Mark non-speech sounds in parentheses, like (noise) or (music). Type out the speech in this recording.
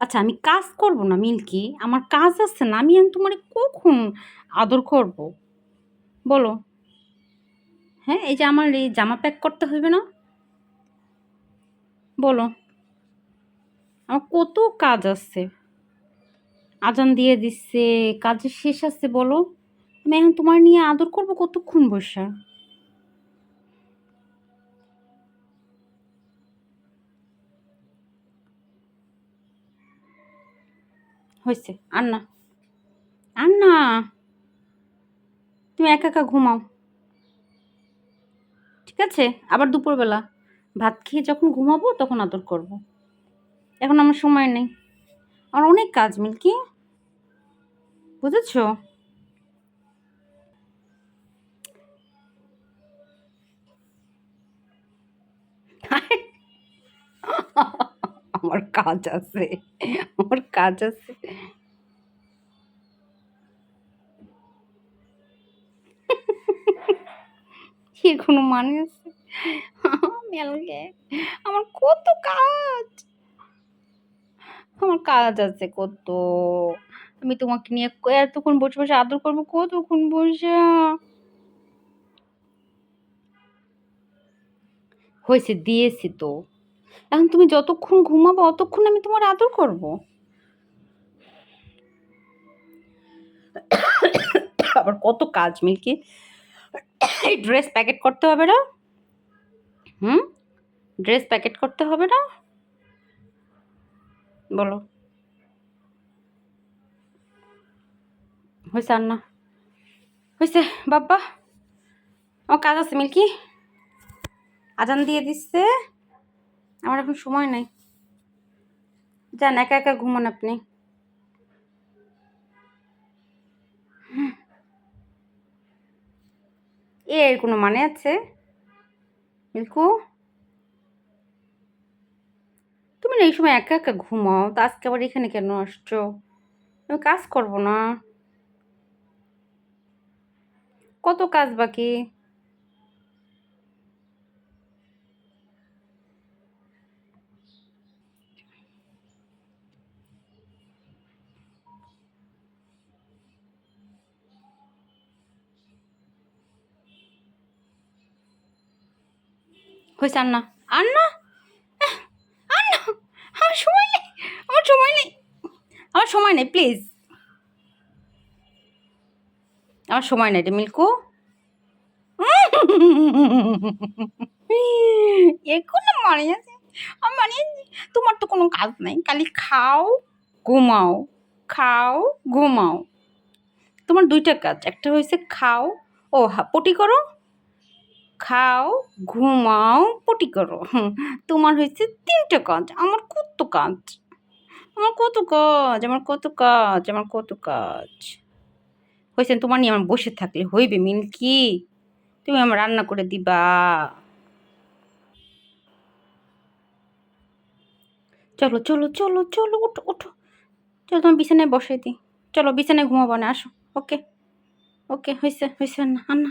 আচ্ছা আমি কাজ করব না, মিল্কি। আমার কাজ আছে না, আমি তোমার কখন আদর করব? বলো। হ্যাঁ এই যে আমার এই জামা প্যাক করতে হবে না? বলো। আমার কত কাজ আছে। আজান দিয়ে দিচ্ছে, কাজের শেষ আছে, বলো। আমি এখন তোমার নিয়ে আদর করব কতক্ষণ বসে? হয়েছে। আর না আর না তুমি একা একা ঘুমাও। ঠিক আছে? আবার দুপুরবেলা। ভাত খেয়ে যখন ঘুমাবো, তখন আদর করব। এখন আমার সময় নেই। আমার অনেক কাজ, মিল্কি। বুঝেছ? (laughs) আমার কাজ আছে। আমার কাজ আছে। কি কোনো মানে আছে? মেলকে আমার কত কাজ। আমার কাজ আছে কত। আমি তোমাকে নিয়ে এতক্ষণ বসে বসে আদর করব, কতক্ষণ বসে? হয়েছে, দিয়েছি তো। এখন তুমি যতক্ষণ ঘুমাবো, অতক্ষণ আমি তোমার আদর করব। আবার কত কাজ, মিল্কি। ড্রেস প্যাকেট করতে হবে না? হুম? ড্রেস প্যাকেট করতে হবে না? বলো। হয়েছে আর না হয়েছে বাবা আমার কাজ আছে, মিল্কি। আজান দিয়ে দিচ্ছে। আমার এখন সময় নাই। যান, একা একা ঘুমান আপনি। এর কোনো মানে আছে? মিল্কু? তুমি না এই সময় একা একা ঘুমাও, তা আজকে আবার এখানে কেন আসছো? আমি কাজ করব না। কত কাজ বাকি? হয়েছে আর না আর না আর না আমার সময় নেই, আমার সময় নেই। আমার সময় নেই প্লিজ আমার সময় নেই রে মিল্কু। এখনও মানে আছে আমি মানে তোমার তো কোনো কাজ নাই, খালি খাও, ঘুমাও খাও, ঘুমাও। তোমার দুইটা কাজ, একটা হয়েছে খাও, ও হা, পটি করো। খাও, ঘুমাও, পটি করো। তোমার হয়েছে তিনটে কাজ, আমার কত কাজ? আমার কত কাজ, আমার কত কাজ, আমার কত কাজ? হয়েছে তোমার নিয়ে আমার বসে থাকলে হইবে মিনকি তুমি আমার রান্না করে দিবা। চলো চলো চলো চলো ওঠো ওঠো চলো, তোমার বিছানায় বসাই দিই। চলো, বিছানায় ঘুমাবো না, আসো। ওকে ওকে, হয়েছে হয়েছে না আর না